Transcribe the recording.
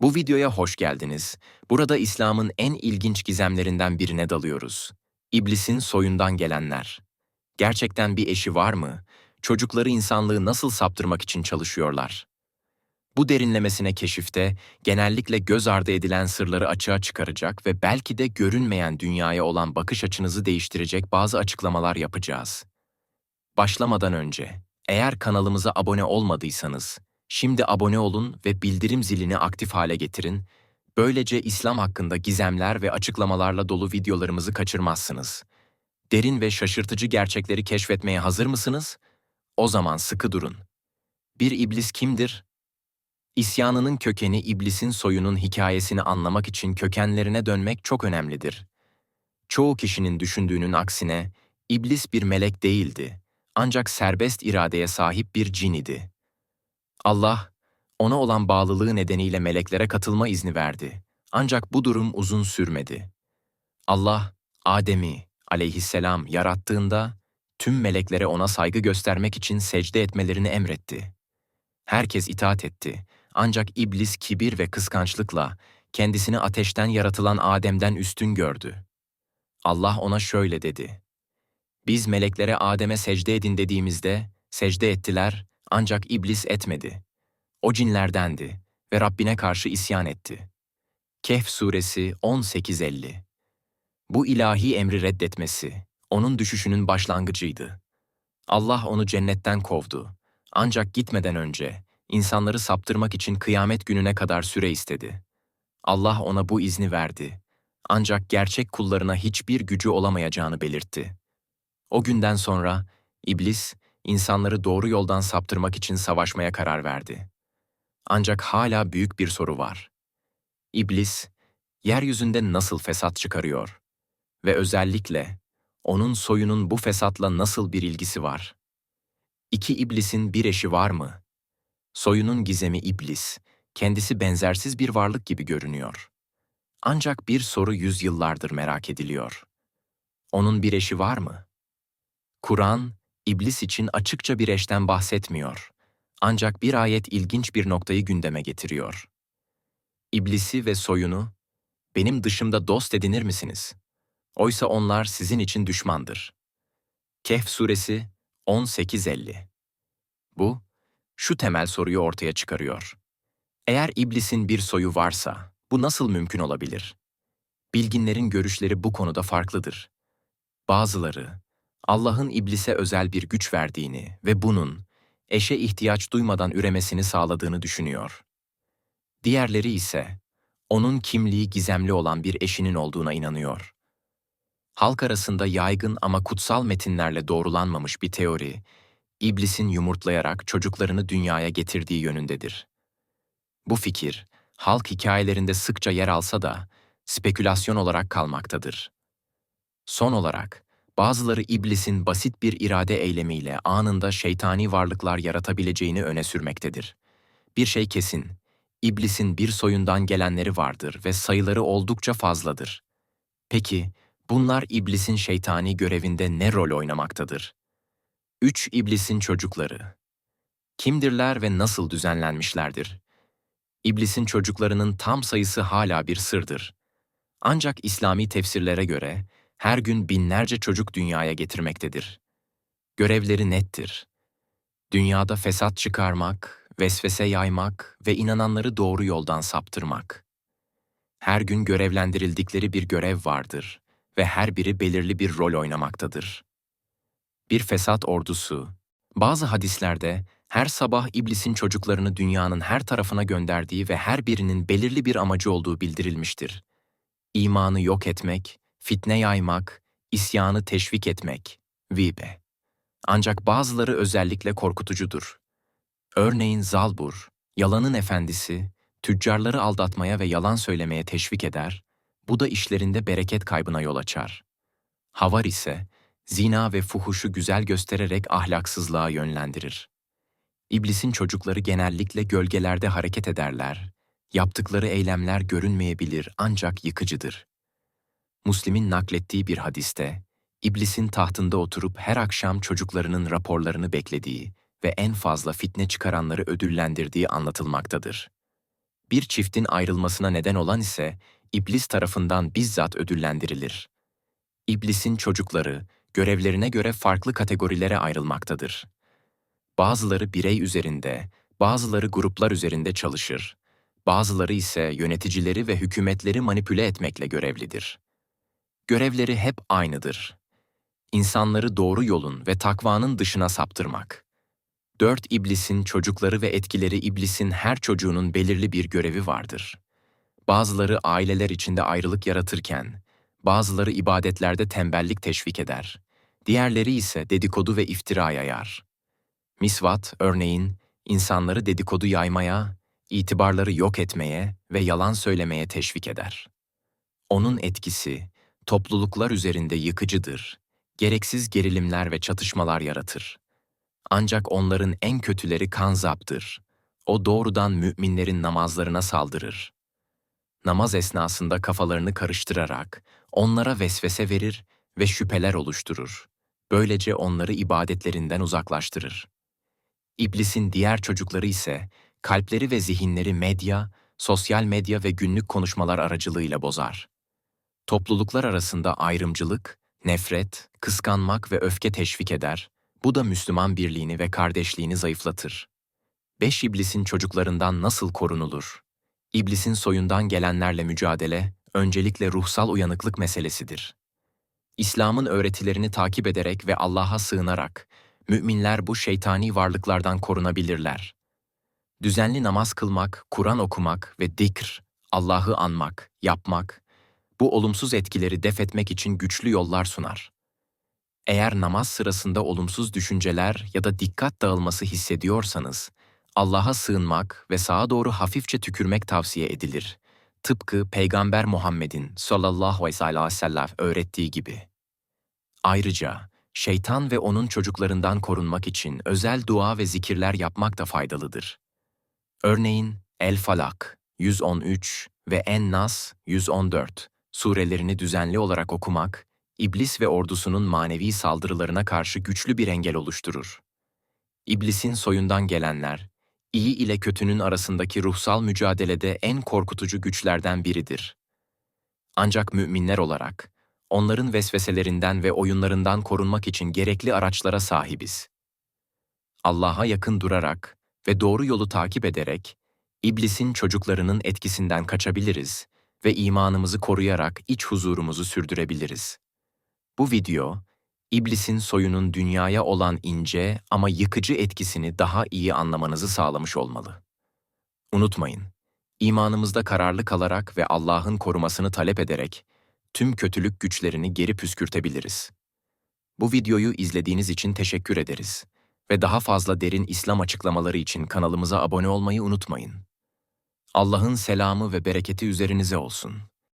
Bu videoya hoş geldiniz. Burada İslam'ın en ilginç gizemlerinden birine dalıyoruz. İblisin soyundan gelenler. Gerçekten bir eşi var mı? Çocukları insanlığı nasıl saptırmak için çalışıyorlar? Bu derinlemesine keşifte genellikle göz ardı edilen sırları açığa çıkaracak ve belki de görünmeyen dünyaya olan bakış açınızı değiştirecek bazı açıklamalar yapacağız. Başlamadan önce, eğer kanalımıza abone olmadıysanız, şimdi abone olun ve bildirim zilini aktif hale getirin. Böylece İslam hakkında gizemler ve açıklamalarla dolu videolarımızı kaçırmazsınız. Derin ve şaşırtıcı gerçekleri keşfetmeye hazır mısınız? O zaman sıkı durun. Bir iblis kimdir? İsyanının kökeni iblisin soyunun hikayesini anlamak için kökenlerine dönmek çok önemlidir. Çoğu kişinin düşündüğünün aksine iblis bir melek değildi ancak serbest iradeye sahip bir cin idi. Allah, ona olan bağlılığı nedeniyle meleklere katılma izni verdi. Ancak bu durum uzun sürmedi. Allah, Adem'i aleyhisselam yarattığında tüm meleklere ona saygı göstermek için secde etmelerini emretti. Herkes itaat etti. Ancak iblis kibir ve kıskançlıkla kendisini ateşten yaratılan Adem'den üstün gördü. Allah ona şöyle dedi. Biz meleklere Adem'e secde edin dediğimizde secde ettiler ancak iblis etmedi. O cinlerdendi ve Rabbine karşı isyan etti. Kehf suresi 18.50 Bu ilahi emri reddetmesi, onun düşüşünün başlangıcıydı. Allah onu cennetten kovdu. Ancak gitmeden önce insanları saptırmak için kıyamet gününe kadar süre istedi. Allah ona bu izni verdi. Ancak gerçek kullarına hiçbir gücü olamayacağını belirtti. O günden sonra iblis insanları doğru yoldan saptırmak için savaşmaya karar verdi. Ancak hala büyük bir soru var. İblis, yeryüzünde nasıl fesat çıkarıyor? Ve özellikle onun soyunun bu fesatla nasıl bir ilgisi var? İki iblisin bir eşi var mı? Soyunun gizemi iblis, kendisi benzersiz bir varlık gibi görünüyor. Ancak bir soru yüzyıllardır merak ediliyor. Onun bir eşi var mı? Kur'an, iblis için açıkça bir eşten bahsetmiyor. Ancak bir ayet ilginç bir noktayı gündeme getiriyor. İblisi ve soyunu, benim dışımda dost edinir misiniz? Oysa onlar sizin için düşmandır. Kehf suresi 18.50 Bu, şu temel soruyu ortaya çıkarıyor. Eğer iblisin bir soyu varsa, bu nasıl mümkün olabilir? Bilginlerin görüşleri bu konuda farklıdır. Bazıları, Allah'ın iblise özel bir güç verdiğini ve bunun eşe ihtiyaç duymadan üremesini sağladığını düşünüyor. Diğerleri ise onun kimliği gizemli olan bir eşinin olduğuna inanıyor. Halk arasında yaygın ama kutsal metinlerle doğrulanmamış bir teori, iblisin yumurtlayarak çocuklarını dünyaya getirdiği yönündedir. Bu fikir, halk hikayelerinde sıkça yer alsa da spekülasyon olarak kalmaktadır. Son olarak, bazıları iblisin basit bir irade eylemiyle anında şeytani varlıklar yaratabileceğini öne sürmektedir. Bir şey kesin, iblisin bir soyundan gelenleri vardır ve sayıları oldukça fazladır. Peki, bunlar iblisin şeytani görevinde ne rol oynamaktadır? Üç iblisin çocukları. Kimdirler ve nasıl düzenlenmişlerdir? İblisin çocuklarının tam sayısı hala bir sırdır. Ancak İslami tefsirlere göre, her gün binlerce çocuk dünyaya getirmektedir. Görevleri nettir. Dünyada fesat çıkarmak, vesvese yaymak ve inananları doğru yoldan saptırmak. Her gün görevlendirildikleri bir görev vardır ve her biri belirli bir rol oynamaktadır. Bir fesat ordusu, bazı hadislerde her sabah iblisin çocuklarını dünyanın her tarafına gönderdiği ve her birinin belirli bir amacı olduğu bildirilmiştir. İmanı yok etmek, fitne yaymak, isyanı teşvik etmek, vibe. Ancak bazıları özellikle korkutucudur. Örneğin Zalbur, yalanın efendisi, tüccarları aldatmaya ve yalan söylemeye teşvik eder, bu da işlerinde bereket kaybına yol açar. Havar ise, zina ve fuhuşu güzel göstererek ahlaksızlığa yönlendirir. İblisin çocukları genellikle gölgelerde hareket ederler, yaptıkları eylemler görünmeyebilir ancak yıkıcıdır. Müslim'in naklettiği bir hadiste, iblisin tahtında oturup her akşam çocuklarının raporlarını beklediği ve en fazla fitne çıkaranları ödüllendirdiği anlatılmaktadır. Bir çiftin ayrılmasına neden olan ise iblis tarafından bizzat ödüllendirilir. İblisin çocukları görevlerine göre farklı kategorilere ayrılmaktadır. Bazıları birey üzerinde, bazıları gruplar üzerinde çalışır. Bazıları ise yöneticileri ve hükümetleri manipüle etmekle görevlidir. Görevleri hep aynıdır. İnsanları doğru yolun ve takvanın dışına saptırmak. Dört iblisin çocukları ve etkileri iblisin her çocuğunun belirli bir görevi vardır. Bazıları aileler içinde ayrılık yaratırken, bazıları ibadetlerde tembellik teşvik eder. Diğerleri ise dedikodu ve iftira yayar. Misvat, örneğin, insanları dedikodu yaymaya, itibarları yok etmeye ve yalan söylemeye teşvik eder. Onun etkisi, topluluklar üzerinde yıkıcıdır, gereksiz gerilimler ve çatışmalar yaratır. Ancak onların en kötüleri kanzaptır. O doğrudan müminlerin namazlarına saldırır. Namaz esnasında kafalarını karıştırarak onlara vesvese verir ve şüpheler oluşturur. Böylece onları ibadetlerinden uzaklaştırır. İblisin diğer çocukları ise kalpleri ve zihinleri medya, sosyal medya ve günlük konuşmalar aracılığıyla bozar. Topluluklar arasında ayrımcılık, nefret, kıskanmak ve öfke teşvik eder, bu da Müslüman birliğini ve kardeşliğini zayıflatır. Beş iblisin çocuklarından nasıl korunulur? İblisin soyundan gelenlerle mücadele, öncelikle ruhsal uyanıklık meselesidir. İslam'ın öğretilerini takip ederek ve Allah'a sığınarak, müminler bu şeytani varlıklardan korunabilirler. Düzenli namaz kılmak, Kur'an okumak ve dikr, Allah'ı anmak, yapmak, bu olumsuz etkileri def etmek için güçlü yollar sunar. Eğer namaz sırasında olumsuz düşünceler ya da dikkat dağılması hissediyorsanız, Allah'a sığınmak ve sağa doğru hafifçe tükürmek tavsiye edilir. Tıpkı Peygamber Muhammed'in sallallahu aleyhi ve sellem öğrettiği gibi. Ayrıca şeytan ve onun çocuklarından korunmak için özel dua ve zikirler yapmak da faydalıdır. Örneğin El Falak 113 ve En Nas 114 surelerini düzenli olarak okumak, İblis ve ordusunun manevi saldırılarına karşı güçlü bir engel oluşturur. İblisin soyundan gelenler, iyi ile kötünün arasındaki ruhsal mücadelede en korkutucu güçlerden biridir. Ancak müminler olarak, onların vesveselerinden ve oyunlarından korunmak için gerekli araçlara sahibiz. Allah'a yakın durarak ve doğru yolu takip ederek, İblisin çocuklarının etkisinden kaçabiliriz ve imanımızı koruyarak iç huzurumuzu sürdürebiliriz. Bu video, İblisin soyunun dünyaya olan ince ama yıkıcı etkisini daha iyi anlamanızı sağlamış olmalı. Unutmayın, imanımızda kararlı kalarak ve Allah'ın korumasını talep ederek tüm kötülük güçlerini geri püskürtebiliriz. Bu videoyu izlediğiniz için teşekkür ederiz ve daha fazla derin İslam açıklamaları için kanalımıza abone olmayı unutmayın. Allah'ın selamı ve bereketi üzerinize olsun.